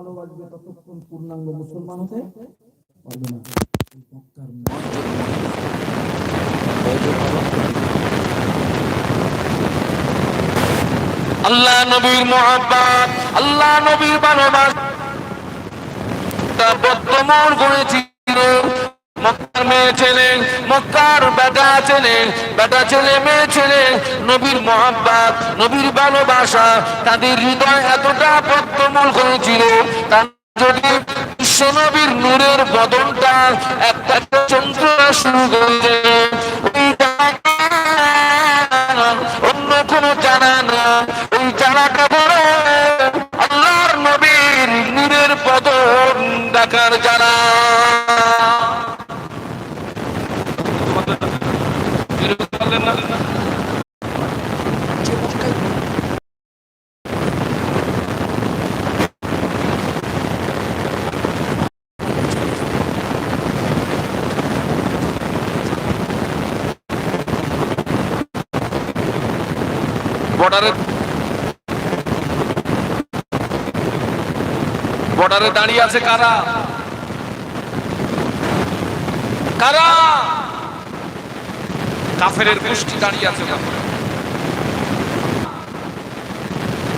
ভালোবাসবে ততক্ষণ পূর্ণাঙ্গ মুসলমান হতে পারবে না। আল্লাহ নবীর মোহাম্মত আল্লাহ নবীর ভালোবাসা। বর্তমান করেছিল। মক্কার মেয়ে ছেলে, মক্কার বেটা ছেলে বেটা ছেলে, মেয়ে ছেলে, নবীর মোহাম্মত নবীর ভালোবাসা, তাদের হৃদয় এতটা বর্তমান করেছিল তার যদি বিশ্ব নবীর নূরের বদনটা একটা চন্দ্র শুরু করে বর্ডারে দাঁড়িয়ে আছে কারা? কারা? কাফেরের গোষ্ঠী দাঁড়িয়ে আছে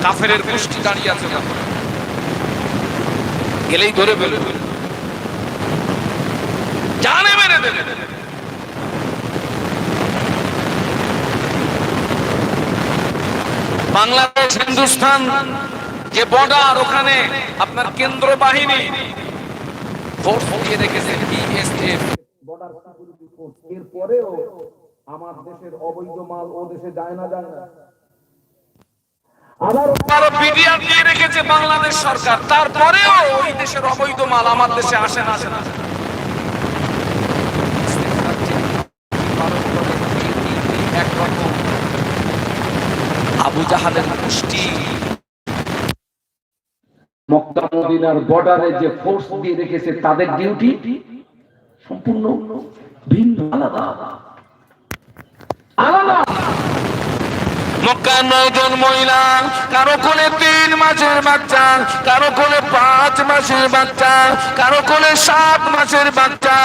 কাফেরের গোষ্ঠী দাঁড়িয়ে আছে গেলেই ধরে ফেলে জানে মেরে দেবে। বাংলাদেশ, হিন্দুস্তান যে বর্ডার ওখানে আপনার কেন্দ্র বাহিনী ফোর্স দিয়ে রেখেছে বিএসএফ বর্ডার সিকিউরিটি ফোর্স এরপরেও আমার দেশের অবৈধ মাল ও দেশে যায় না যায় না। আবার আরও বিডিআর দিয়ে রেখেছে বাংলাদেশ সরকার। তারপরেও ওই দেশের অবৈধ মাল আমার দেশে আসে না আসে না একরকম আবু জাহালের গোষ্ঠী মক্কা মদিনার বর্ডারে যে ফোর্স দিয়ে রেখেছে, তাদের ডিউটি সম্পূর্ণ ভিন্ন, আলাদা। আলাদা। মক্কা নয়জন মহিলা, কারও কোলে তিন মাসের বাচ্চা, কারও কোলে পাঁচ মাসের বাচ্চা, কারও কোলে সাত মাসের বাচ্চা,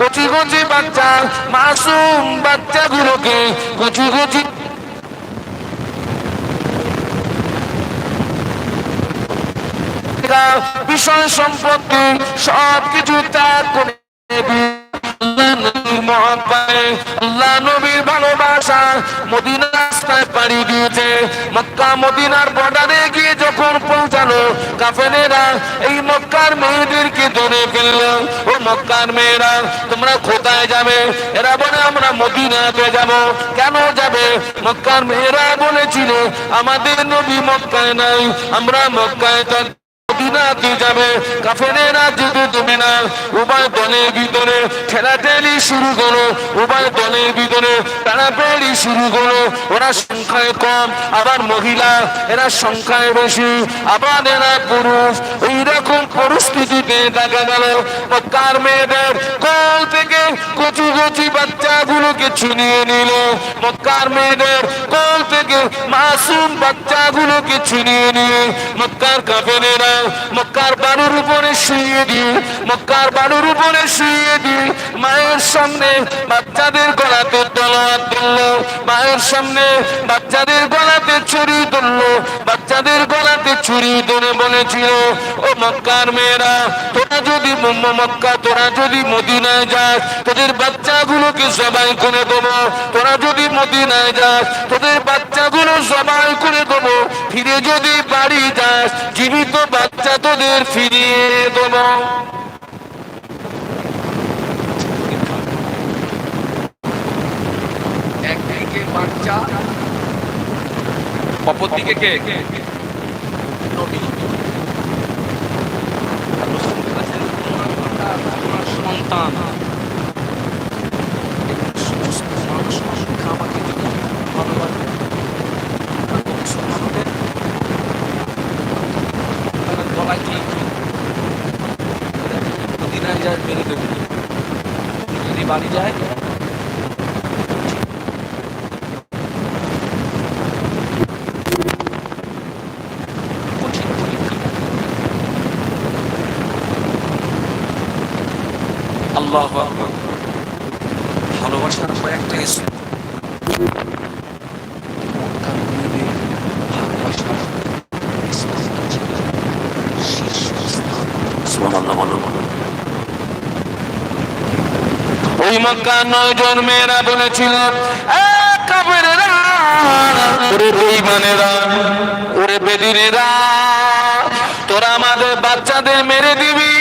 কচি কচি বাচ্চা, মাসুম বাচ্চাগুলোকে কচি কচি বিষয় সম্পত্তি সব কিছু ত্যাগ করে আল্লাহ নবীর ভালোবাসা মদিনা রাস্তায় পাড়ি মক্কা, মদিনার বর্ডারে গিয়ে যখন পৌঁছালো এই মক্কার মেয়েদেরকে ধরে ও মক্কার মেয়েরা, তোমরা কোথায় যাবে? এরা বলে, আমরা মদিনাতে যাব। কেন যাবে? মক্কার মেয়েরা বলেছিল, আমাদের নবী মক্কায় নাই, আমরা মক্কায় মদিনাতে যাবে কাফেরেরা যেতে দেবে না উভয় দলের ভিতরে ঠেলাঠেলি শুরু করো উভয় দলের ভিতরে টানাপেড়ি শুরু করো। ওরা সংখ্যায় কম, আবার মহিলা, এরা সংখ্যায় বেশি, আবার এরা পুরুষ। এইরকম পরিস্থিতিতে দেখা গেল, মক্কার মেয়েদের কোল থেকে কচি কচি বাচ্চাগুলোকে ছিনিয়ে নিল। মক্কার মেয়েদের কোল থেকে মাসুম বাচ্চাগুলোকে ছিনিয়ে নিয়ে মক্কার কাফেরেরা মক্কার বালুর উপরে শুয়ে দিয়ে মক্কার বালুর উপরে শুয়ে দিয়ে মায়ের সামনে বাচ্চাদের গলাতে তলোয়ার তুলল, মায়ের সামনে বাচ্চাদের গলাতে ছুরি তুলল, বাচ্চাদের গলাতে ছুরি ধরে বলেছিল, ও মক্কার মেয়েরা, তোরা যদি মক্কা, তোরা যদি মদিনায় যাস, তোদের বাচ্চাগুলোকে সবাই করে দেবো। তোরা যদি মদিনায় যাস, তোদের বাচ্চাগুলো সবাই করে দেবো। ফিরে যদি বাড়ি যাস, জীবিত বাচ্চা তোদের ফিরিয়ে দেব। বাচ্চা অপরদিকে কে? সন্তান। itibariyle Allahu Akbar. ভালোবাসার কয়েকটা স্টেপ ভালোবাসার শেষ সুবহানাল্লাহ বলো ওই মক্কা নয় জন মেয়েরা বলেছিল ওরে বেঈমানেরা, ওরে বেদিনেরা তোরা আমাদের বাচ্চাদের মেরে দিবি।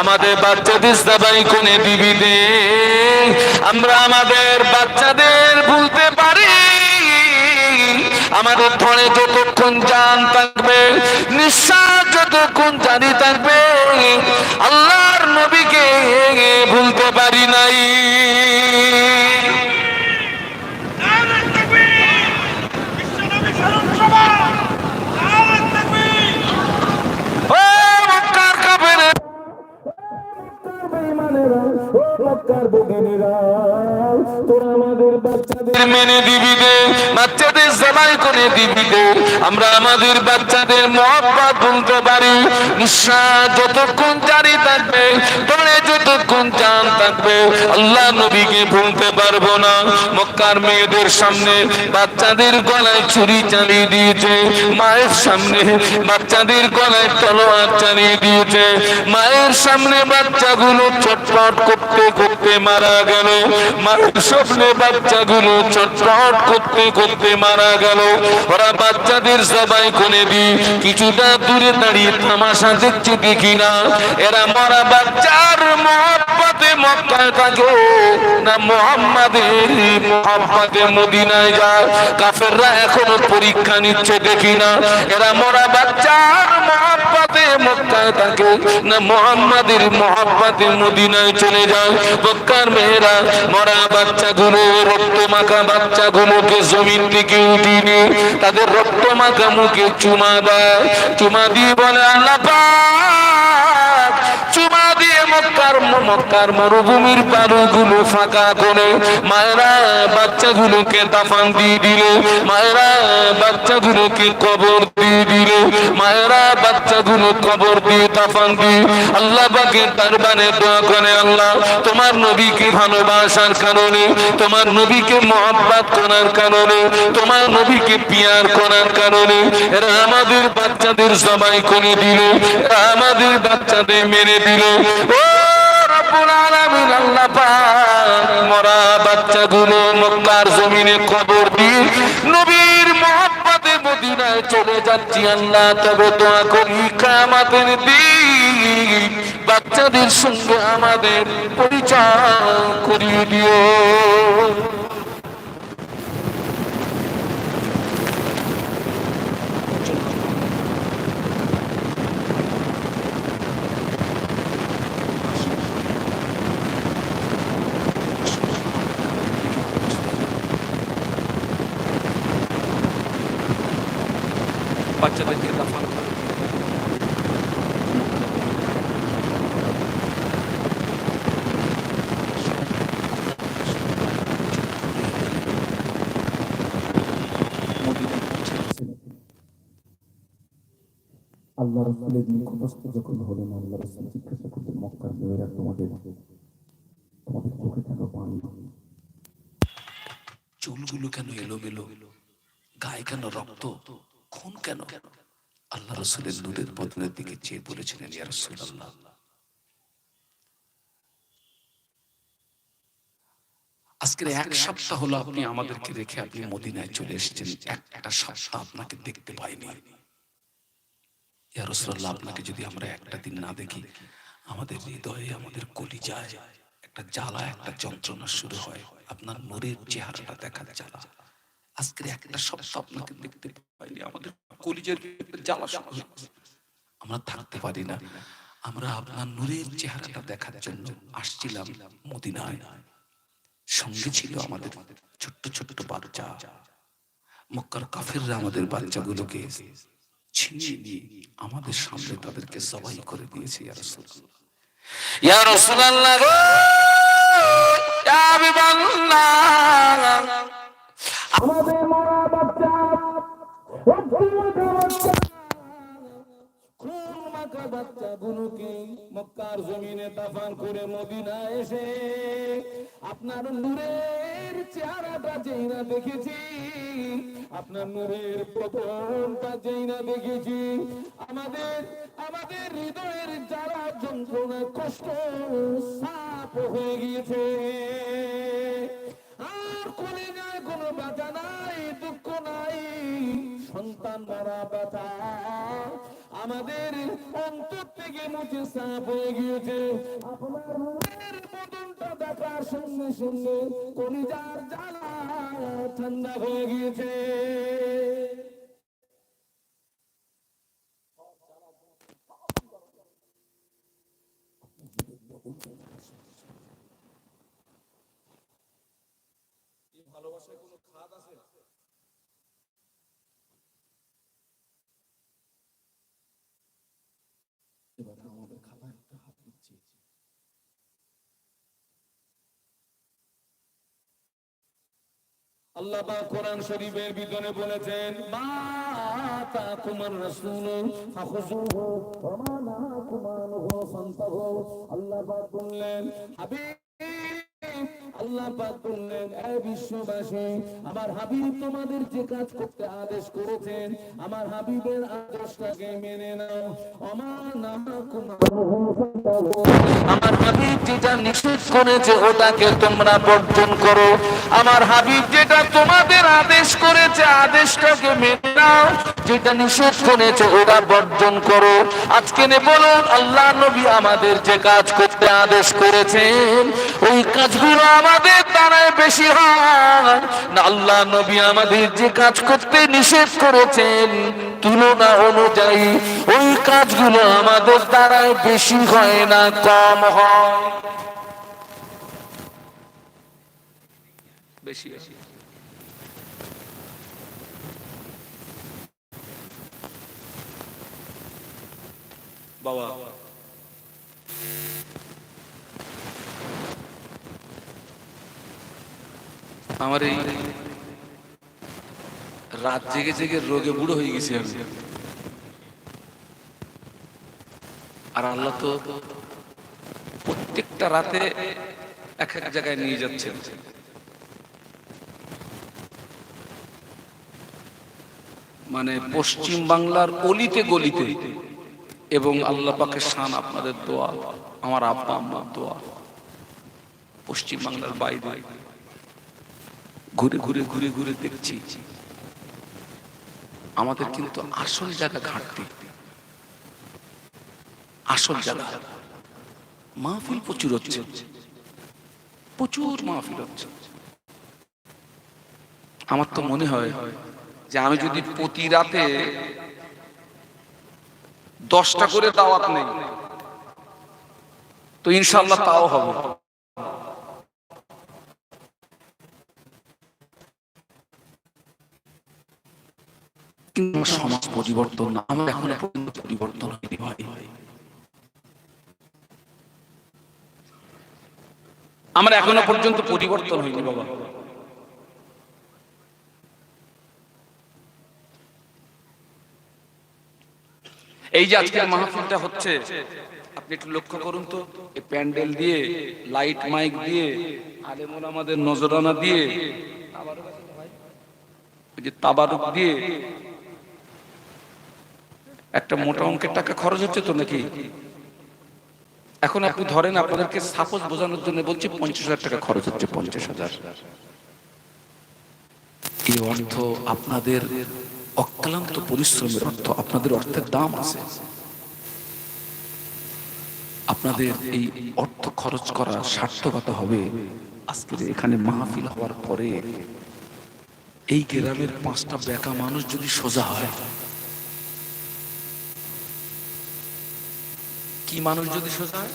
আমাদের বাচ্চাদের সবাই কোনে দিবি দে আমরা আমাদের বাচ্চাদের ভুলতে পারি আমাদের ধরে যতক্ষণ জান থাকবে নিঃশ্বাস যতক্ষণ জানি থাকবে আল্লাহর নবীকে ভুলতে পারি নাই। ও মক্কার কাফেরে। মেনে দিবি দে সবাই করে দিবি আমরা আমাদের বাচ্চাদের মহব্বত বলতে পারি। নিঃশ্বাস যতক্ষণ জারি থাকবে তোরে যতক্ষণ জান থাকবে, আল্লাহ নবীকে ভুলতে পারব না। মক্কার মেয়েদের সামনে বাচ্চাদের গলায় ছুরি চালিয়ে দিয়েছে। মায়ের সামনে বাচ্চাদের গলায় তলোয়ার চালিয়ে দিয়েছে। মায়ের সামনে বাচ্চাগুলো ছটফট করতে করতে মারা গেল। মায়ের সামনে বাচ্চাগুলো ছটফট করতে করতে মারা গেল ওরা বাচ্চাদের সবাই কোনে দি কিছুটা দূরে দাঁড়িয়ে তামাশা দেখছে দেখি না। এরা মরা বাচ্চার মক্কায় থাকে। না মোহাম্মদের মদিনায় যায়। কাফেররা এখনও পরীক্ষা নিচ্ছে দেখি না। এরা মরা বাচ্চার মহব্বতে মক্কায় থাকে। না মোহাম্মদের মহব্বতে মদিনায় চলে যায়। মক্কার মেয়েরা মরা বাচ্চাগুলো রক্ত মাখা বাচ্চাগুলোকে জমিন থেকে উঠিয়ে তাদের রক্ত মাখা মুখে চুমা দেয়। চুমা দিয়ে বলে দিয়ে মক্কার মক্কার মরুভূমির বালুগুলো ফাঁকা করে মায়েরা বাচ্চাগুলোকে দাফান দিয়ে দিল, মায়েরা বাচ্চাগুলোকে কবর দিয়ে দিল, মায়েরা বাচ্চাগুলো কবর দিয়ে দাফান দিয়ে আল্লাহ পাকে দরবারে দোয়া করে, আল্লাহ তোমার নবীকে ভালোবাসার কারণে, তোমার নবীকে মহব্বত করার কারণে, তোমার নবীকে পিয়ার করার কারণে, এরা আমাদের বাচ্চাদের সবাই করে দিল আমাদের বাচ্চাদের মেরে দিল। ও জমিনে কবর দিয়ে নবীর মহব্বতে মদিনায় চলে যাচ্ছি আল্লাহ, তবে দোয়া করি কামাতের দিন বাচ্চাদের সঙ্গে আমাদের পরিচয় করিয়ে দিও। বাচ্চাদেরকে দাফন করে। আল্লাহ রসুলের নিকটস্থ যখন হলেন আল্লাহ রসুল জিজ্ঞাসা করলেন মক্কার মেয়েরা তোমাদের তোমাদের চোখে কেন পানি চুলগুলো কেন এলোমেলো? গায়ে কেন রক্ত? খুন কেন? আল্লাহ রসুলের দুধের বদলের দিকে চেয়ে বলেছিলেন, ইয়া রাসূলুল্লাহ, আজকের এক সপ্তাহ হলো আপনি আমাদেরকে রেখে আপনি মদিনায় চলে এসেছেন। একটা সপ্তাহ আপনাকে দেখতে পাইনি। ইয়া রাসূলুল্লাহ, আপনাকে যদি আমরা একটা দিন না দেখি, আমাদের হৃদয়ে আমাদের কলি যায় একটা জ্বালা, একটা যন্ত্রণা শুরু হয়। আপনার নূরের চেহারাটা দেখার জ্বালা। আজকের একটা সপ্তাহ আপনাকে দেখতে পাইনি, আমাদের কলিজার জ্বালা আমরা থাকতে পারি না। আমরা আপনার নূরের চেহারাটা দেখার জন্য আসছিলাম মদিনায়। সঙ্গে ছিল আমাদের ছোট্ট ছোট্ট বাচ্চা। মক্কার কাফেররা আমাদের বাচ্চাগুলোকে ছিনিয়ে নিয়ে আমাদের সামনে তাদেরকে জবাই করে দিয়েছে, ইয়া রাসূলুল্লাহ। ইয়া রাসূলুল্লাহ ইয়া হাবিবাল্লাহ। আমাদের মরা বাচ্চা। বাচ্চাগুলোকে মক্কার জমিনে দাফান করে মদিনা এসে আপনার নূরের চেহারাটা যেই না দেখেছি, আপনার নূরের পতনটা যেই না দেখেছি, আমাদের আমাদের হৃদয়ের যারা যন্ত্রণা কষ্ট সাপ হয়ে গিয়েছে। কোনে যায় কোনো ব্যথা নাই, দুঃখ নাই। সন্তান মারা ব্যথা আমাদের অন্তর থেকে মুছে সাপ হয়ে গিয়েছে। আপনার মনের বদনটা দেখার সঙ্গে সঙ্গে কলিজার জ্বালা ঠান্ডা হয়ে গিয়েছে। এবার আমাদের খাবার একটা হাত দিচ্ছি। আল্লাহ পাক কোরআন শরীফের ভিতরে বলেছেন মা তাকুমুর রাসূল ফাখুযুহু ওয়া মা নাহাকুম আনহু ফান্তাহু আল্লাহ পাক বললেন হাবিব আল্লাহ পাক বললেন, এ বিশ্ববাসী, আমার হাবিব তোমাদের যে কাজ করতে আদেশ করেছেন, আমার হাবিবের আদেশটাকে মেনে নাও। ওমা নাহাকুম আমার হাবিব যেটা নিষেধ করেছে, ওটাকে তোমরা বর্জন করো। আমার হাবিব যেটা তোমাদের আদেশ করেছে, আদেশটাকে মেনে নাও। যেটা নিষেধ করেছে, ওটা বর্জন করো। আজকে নে বলুন, আল্লাহ নবী আমাদের যে কাজ করতে আদেশ করেছেন, ওই কাজগুলো আমাদের দ্বারায় বেশি হয়। না, আল্লাহ নবী আমাদের যে কাজ করতে নিষেধ করেছেন, তুলনা অনুযায়ী ওই কাজগুলো আমাদের দ্বারায় বেশি হয় না, কম হয়। বাবা। আমার এই রাত জেগে জেগে রোগে বুড়ো হয়ে গেছি আমি। আর আল্লাহ তো প্রত্যেকটা রাতে এক এক জায়গায় নিয়ে যাচ্ছেন। মানে পশ্চিম বাংলার অলিতে গলিতে এবং আল্লাহ পাকের শান আপনাদের দোয়া, আমার আব্বা আম্মার দোয়া, পশ্চিম বাংলার বাইরে। ঘুরে ঘুরে ঘুরে ঘুরে দেখছি। আমাদের কিন্তু আসল জায়গা ঘাটতি। আসল জায়গা। মাহফিল প্রচুর হচ্ছে। প্রচুর মাহফিল হচ্ছে। আমার তো মনে হয় যে আমি যদি প্রতি রাতে দশটা করে দাওয়াত নেই, তো ইনশাল্লাহ তাও হবে। কিন্তু সমাজ পরিবর্তন না, আমার এখন পর্যন্ত পরিবর্তন হয়নি ভাই। আমরা এখনও পর্যন্ত পরিবর্তন হয়নি বাবা। এই যে আজকের মাহফিলটা হচ্ছে, আপনি একটু লক্ষ্য করুন তো, এই প্যান্ডেল দিয়ে, লাইট মাইক দিয়ে, আলেমুল আমাদের নজরানা দিয়ে যে তাবারুক দিয়ে একটা মোটা অঙ্কের টাকা খরচ হচ্ছে তো নাকি? এখন আপনি ধরেন আপনাদেরকে সাপোজ বোঝানোর জন্য বলছি পঞ্চাশ হাজার টাকা খরচ হচ্ছে পঞ্চাশ হাজার। এই অর্থ আপনাদের অক্লান্ত পরিশ্রমের অর্থ আপনাদের অর্থের দাম আছে। আপনাদের এই অর্থ খরচ করা সার্থকতা হবে আজকের এখানে মাহফিল হওয়ার পরে। এই গ্রামের পাঁচটা বেকা মানুষ যদি সোজা হয় কি মানুষ যদি সোজা হয়?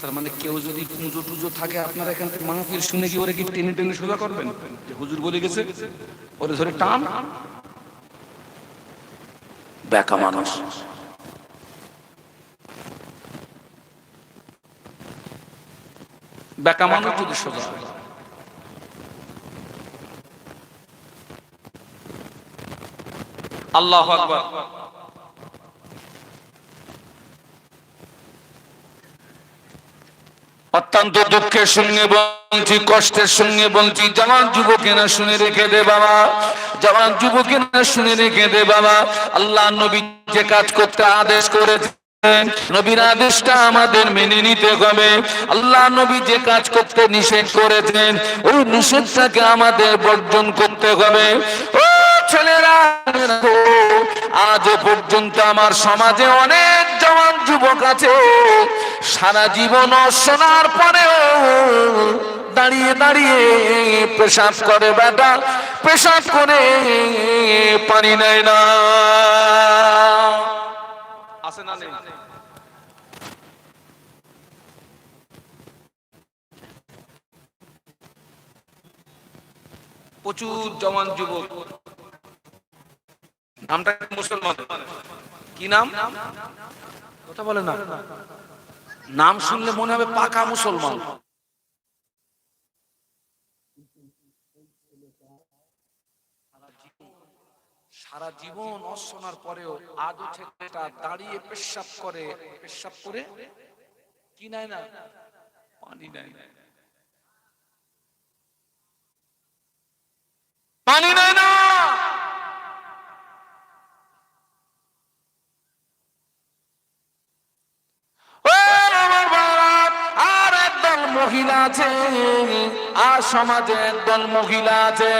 তার মানে কেউ যদি পুজো টুজো থাকে আপনারা এখান থেকে মাহফিল শুনে কি ওরে কি টেনে টেনে সোজা করবেন? হুজুর বলে গেছে, ওরে ধরে টান। বেকা মানুষ। বেকা মানুষ যদি সোজা আল্লাহ আকবার। অত্যন্ত দুঃখের সঙ্গে বলছি কষ্টের সঙ্গে বলছি জওয়ান যুবকেরা শুনে রেখে দে বাবা। জওয়ান যুবকেরা শুনে রেখে দে বাবা। আল্লাহ নবী যে কাজ করতে আদেশ করেছে নবীর আদেশটা আমাদের মেনে নিতে হবে। আল্লাহ নবী যে কাজ করতে নিষেধ করেছেন, ওই নিষেধটাকে আমাদের বর্জন করতে হবে। ও আজও পর্যন্ত আমার সমাজে অনেক জওয়ান যুবক আছে। সারা জীবন পরেও দাঁড়িয়ে দাঁড়িয়ে পেশাব করে বেটা, পেশাব করে পানি নেয় না। প্রচুর জওয়ান যুবক। নামটা মুসলমান? কি নাম? কথা বলে না। নাম শুনলে মনে হবে পাকা মুসলমান। সারা জীবন অশোনার পরেও আজও দাঁড়িয়ে পেশাব করে। পেশাব করে? কি নাই না? পানি নাই। পানি নাই না? মহিলা আছে, আর সমাজে একদল মহিলা আছে।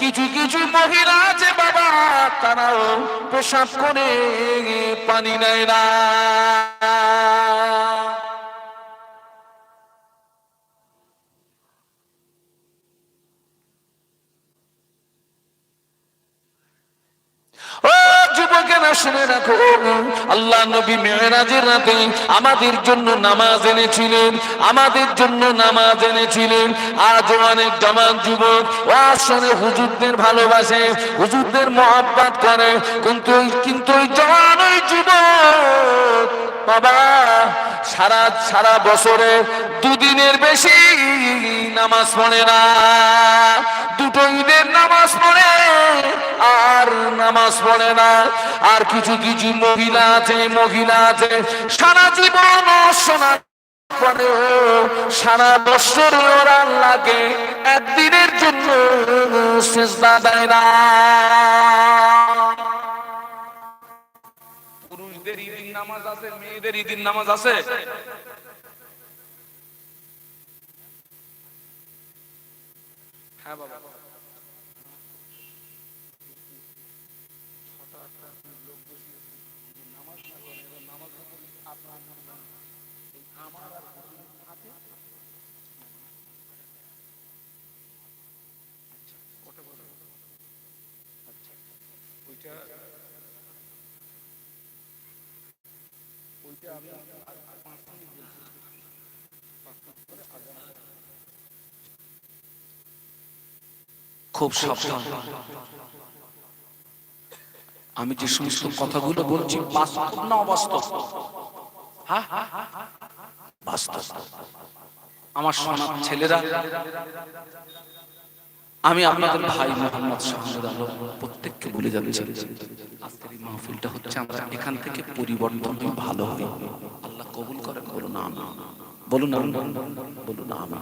কিছু কিছু মহিলা আছে, বাবা, তারাও পেশাব করে পানি নেয় না। শুনে রাখো। আল্লাহ নবী মেয়েরাজের রাতে আমাদের জন্য নামাজ এনেছিলেন, আমাদের জন্য নামাজ এনেছিলেন। আজ অনেক জমান যুবক ও আসলে হুজুরদের ভালোবাসে, হুজুরদের মহাব্বাত করে। কিন্তু কিন্তু ওই জওয়ান ওই যুবক, বাবা, সারা সারা বছরে দুদিনের বেশি নামাজ পড়ে না। দুটো ঈদের নামাজ পড়ে আর নামাজ পড়ে না। আর কিছু কিছু মহিলা আছে মহিলা আছে। সারা জীবন সারা বছর ওরা লাগে, একদিনের জন্য দেয় না। পুরুষদের ঈদিন নামাজ আছে, মেয়েদের ঈদিন নামাজ আছে। হ্যাঁ বাবা। খুব সাবধান। আমি যে সমস্ত কথাগুলো বলছি বাস্তব না অবাস্তব? হ্যাঁ? বাস্তব। আমার সোনার ছেলেরা আমি আপনাদের ভাই মোহাম্মদ শাহমুদ আলম প্রত্যেককে বলে যাচ্ছি, আজকের এই মাহফিলটা হচ্ছে আমরা এখান থেকে পরিবর্তন হয়ে ভালো হই। আল্লাহ কবুল করেন, বলুন না আমি বলুন না বলুন না আমি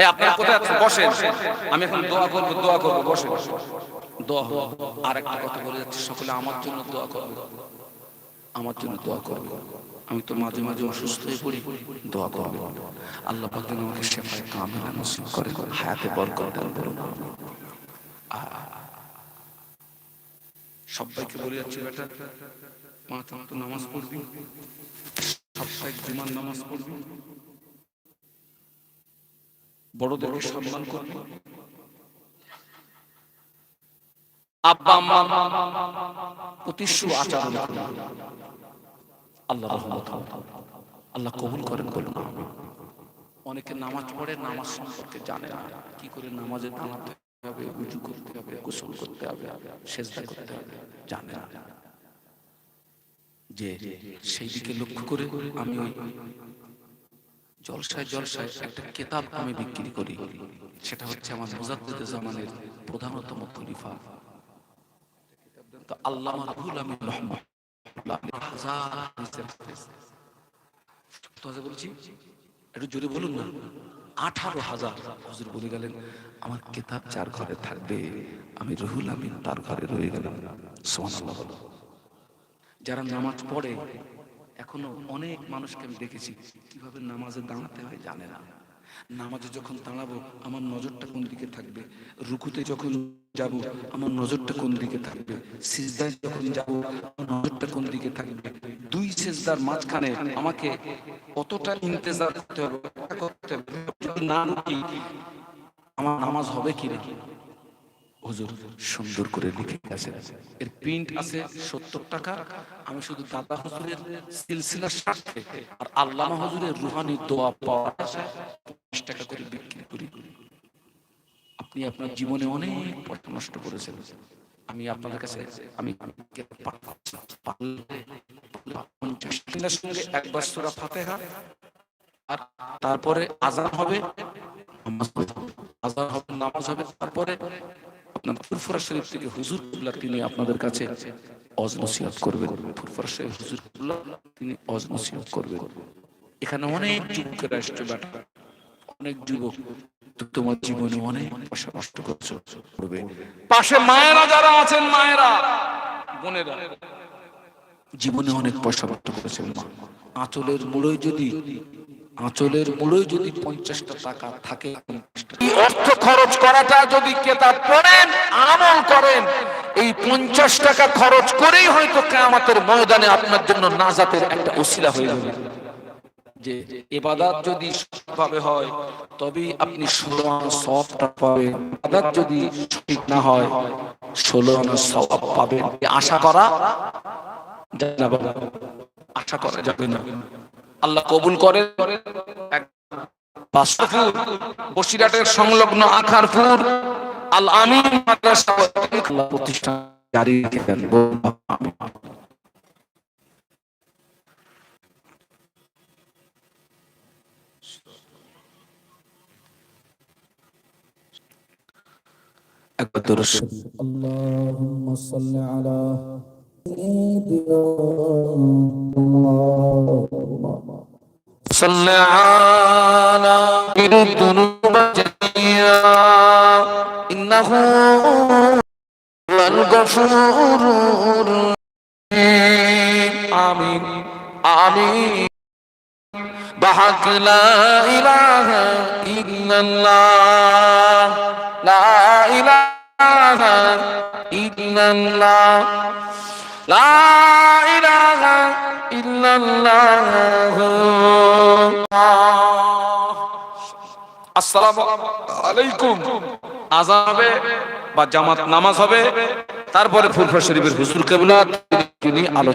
এই, আপনারা কোথায় আছেন? বসেন। আমি এখন দোয়া করব দোয়া করব, বসেন। দোয়া আর একটা কথা বলে যাচ্ছি, সকলে আমার জন্য দোয়া করবে। আমার জন্য দোয়া করবে। আমি তো মাঝে মাঝে অসুস্থ হয়ে পড়ি। দোয়া করবে। আল্লাহ পাক যেন আমাকে শেফায় কামিলা নসিব করে, হায়াতে বরকত দেন বলুন সবাইকে বলে যাচ্ছি, বেটা, পাঁচ ওয়াক্ত নামাজ পড়বি সাপ্তাহিক জুমার নামাজ পড়বি। বড়দেরকে সম্মান করবি। আব্বা, আম্মা প্রতি আচরণ করবি। আল্লাহ রহমত আল্লাহ কবুল করেন বলুন অনেকে নামাজ পড়ে, নামাজ সম্পর্কে জানে না। কি করে নামাজে দাঁড়াতে হবে উজু করতে হবে, গোসল করতে হবে, সেজদা করতে হবে, জানে না। যে সেই দিকে লক্ষ্য করে আমি ওই জলসায় জলসায় একটা কেতাব আমি বিক্রি করি। সেটা হচ্ছে আমার জামানের প্রধানতম খলিফা। তো আল্লামা রুহুল আমিন রহমাতুল্লাহ বলছি বলুন না। আঠারো হাজার হুজুর বলে গেলেন, আমার কিতাব যার ঘরে থাকবে, আমি রহুল আমিন তার ঘরে রয়ে গেলাম। সুবহানাল্লাহ। যারা নামাজ পড়ে, এখনও অনেক মানুষকে আমি দেখেছি, কীভাবে নামাজে দাঁড়াতে হয় জানে না। নামাজে যখন দাঁড়াবো, আমার নজরটা কোন দিকে থাকবে? রুকুতে যখন যাব, আমার নজরটা কোন দিকে থাকবে? সিজদায় যখন যাব, আমার নজরটা কোন দিকে থাকবে? দুই সিজদার মাঝখানে আমাকে কতটা ইন্তেজার করতে হবে করতে হবে? না আমার নামাজ হবে কি না? হুজুর সুন্দর করে লিখে গেছে। এর প্রিন্ট আছে সত্তর টাকা। আমি শুধু দাদা হুজুরের সিলসিলার স্বার্থে আর আল্লামা হুজুরের রুহানি দোয়া পাওয়া পঞ্চাশ টাকা করে বিক্রি করি। আপনি আপনার জীবনে অনেক পয়সা নষ্ট করেছেন। আমি আপনাদের কাছে, আমি সঙ্গে একবার সুরা ফাতেহা আর তারপরে আজান হবে। আজান হবে, নামাজ হবে, তারপরে আপনার শরীফ থেকে হুজুর কুল্লা তিনি আপনাদের কাছে করবেন। শরীফ হুজুর কুল্লা তিনি করবেন। এখানে অনেক যুবকেরা বেটা অনেক যুবক তোমার জীবনে অনেক পয়সা নষ্ট করছ। করবে পাশে মায়েরা যারা আছেন, মায়েরা, বোনেরা, জীবনে অনেক পয়সা আঁচলের মূলই যদি আঁচলের মূলই যদি পঞ্চাশটা টাকা থাকে অর্থ খরচ করাটা যদি কেতাব পড়েন আমল করেন এই পঞ্চাশ টাকা খরচ করেই হয়তো কেয়ামতের ময়দানে আপনার জন্য নাজাতের একটা ওসিলা হয়ে যাবে। যে এবাদাত যদি সঠিকভাবে হয় তবেই আপনি ষোলো আনা সবটা পাবেন। এবাদাত যদি সঠিক না হয় ষোলো আনা সব পাবেন। আশা করা যায় না। আশা করা যাবে না। আল্লাহ কবুল করে বসিরহাটের সংলগ্ন আখারপুর আল আল্লাহ প্রতিষ্ঠান জারি রেখেছেন বলুন আমিন। একবার দরুদ শরীফ। اللهم صل على سيدنا اللهم صل على الذنوب جميعا إنه هو الغفور الرحيم آمين آمين بحق لا إله إلا الله لا إله إلا الله لا إله إلا الله আসসালামু আলাইকুম আজান হবে বা জামাত নামাজ হবে, তারপরে ফুলফা শরীফের হুসুর কেবলা তিনি আলোচনা